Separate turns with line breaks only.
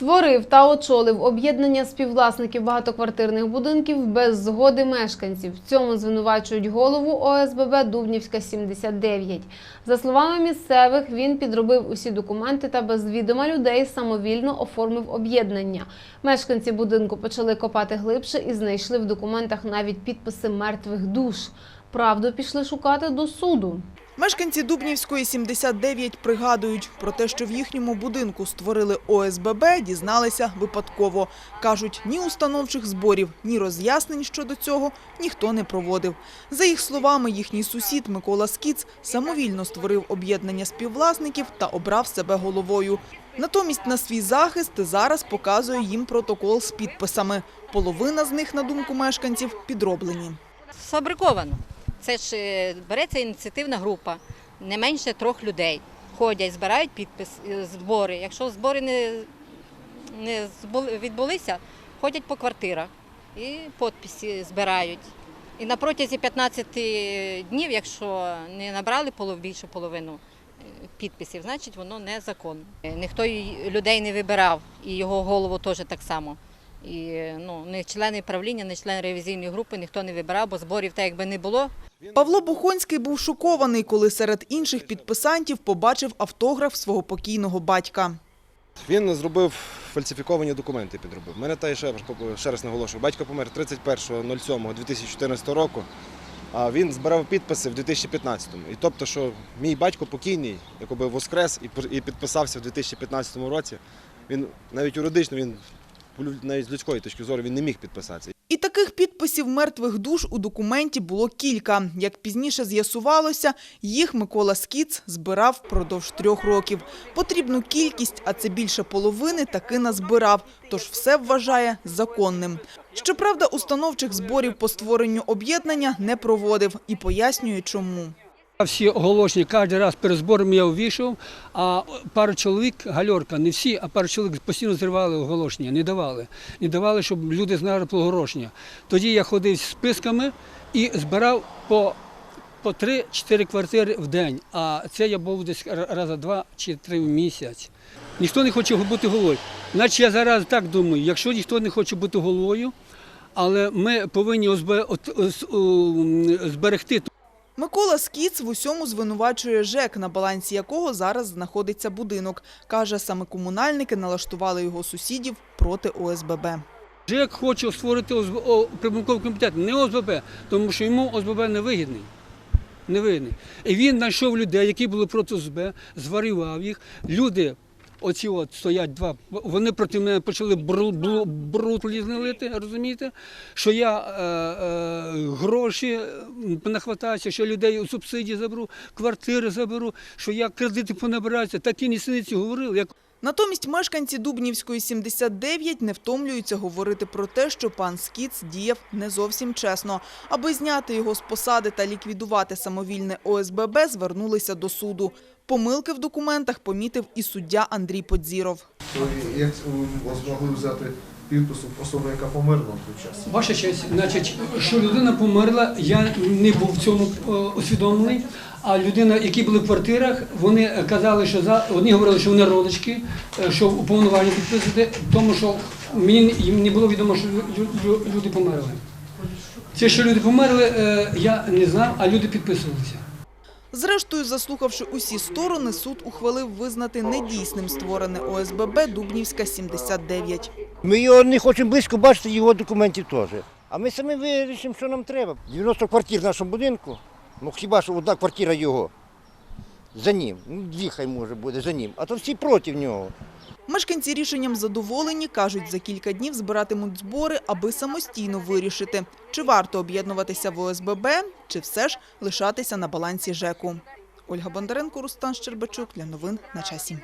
Створив та очолив об'єднання співвласників багатоквартирних будинків без згоди мешканців. В цьому звинувачують голову ОСББ Дубнівська 79. За словами місцевих, він підробив усі документи та без відома людей самовільно оформив об'єднання. Мешканці будинку почали копати глибше і знайшли в документах навіть підписи мертвих душ. Правду пішли шукати до суду.
Мешканці Дубнівської 79 пригадують про те, що в їхньому будинку створили ОСББ, дізналися випадково. Кажуть, ні установчих зборів, ні роз'яснень щодо цього ніхто не проводив. За їх словами, їхній сусід Микола Скіц самовільно створив об'єднання співвласників та обрав себе головою. Натомість на свій захист зараз показує їм протокол з підписами. Половина з них, на думку мешканців, підроблені.
Сфабриковано. Це ж е, береться ініціативна група, не менше трьох людей. Ходять, збирають підпис, е, збори. Якщо збори не, не відбулися, ходять по квартирах і підписи збирають. І на протязі 15 днів, якщо не набрали полов, більшу половину е, підписів, значить воно незаконно. Ніхто людей не вибирав, і його голову теж так само. І ну, не члени правління, не члени ревізійної групи ніхто не вибирав, бо зборів так якби не було.
Павло Бухонський був шокований, коли серед інших підписантів побачив автограф свого покійного батька.
Він зробив фальсифіковані документи, підробив. Мене та ще, ще раз наголошую, батько помер 31.07.2014 року, а він збирав підписи в 2015-му. І тобто, що мій батько покійний, якоби воскрес і пр- і підписався в 2015 році, він навіть юридично, він навіть з людської точки зору він не міг підписатися.
І таких підписів мертвих душ у документі було кілька. Як пізніше з'ясувалося, їх Микола Скіц збирав впродовж трьох років. Потрібну кількість, а це більше половини, таки назбирав, тож все вважає законним. Щоправда, установчих зборів по створенню об'єднання не проводив і пояснює, чому.
Всі оголошення кожен раз перед збором я ввішав, а пару чоловік, гальорка, не всі, а пару чоловік постійно зривали оголошення, не давали. Не давали, щоб люди знали про оголошення. Тоді я ходив з списками і збирав по, по 3-4 квартири в день. А це я був десь рази два чи три в місяць. Ніхто не хоче бути головою. Наче я зараз так думаю, якщо ніхто не хоче бути головою, але ми повинні зберегти
Микола Скіц в усьому звинувачує ЖЕК, на балансі якого зараз знаходиться будинок. Каже, саме комунальники налаштували його сусідів проти ОСББ.
ЖЕК хоче створити о, комітет, не ОСББ, тому що йому ОСББ не вигідний. Не вигідний. І він знайшов людей, які були проти ОСБ, зварював їх. Люди, оці от стоять два, вони проти мене почали бру- бру- бруд лити, розумієте? Що я е, е, гроші нахватаюся, що людей у субсидії заберу, квартири заберу, що я кредити понабираюся. Такі нісниці говорили. Як
Натомість мешканці Дубнівської 79 не втомлюються говорити про те, що пан Скіц діяв не зовсім чесно. Аби зняти його з посади та ліквідувати самовільне ОСББ, звернулися до суду. Помилки в документах помітив і суддя Андрій Подзіров.
Як ви змогли взяти підпис особи, яка померла в той час?
Ваша честь, значить, що людина померла, я не був в цьому е, усвідомлений. А людина, які були в квартирах, вони казали, що за одні говорили, що вони родички, е, що уповноважені підписувати, тому що мені не було відомо, що лю- лю- люди померли. Це, що люди померли, е, я не знав, а люди підписувалися.
Зрештою, заслухавши усі сторони, суд ухвалив визнати недійсним створене ОСББ Дубнівська 79.
Ми його не хочемо близько бачити, його документів теж. А ми самі вирішимо, що нам треба. 90 квартир в нашому будинку, ну хіба що одна квартира його. За ним. Ну, дві хай може буде за ним. А то всі проти нього.
Мешканці рішенням задоволені, кажуть, за кілька днів збиратимуть збори, аби самостійно вирішити, чи варто об'єднуватися в ОСББ, чи все ж лишатися на балансі ЖЕКу. Ольга Бондаренко, Рустан Щербачук для новин на часі.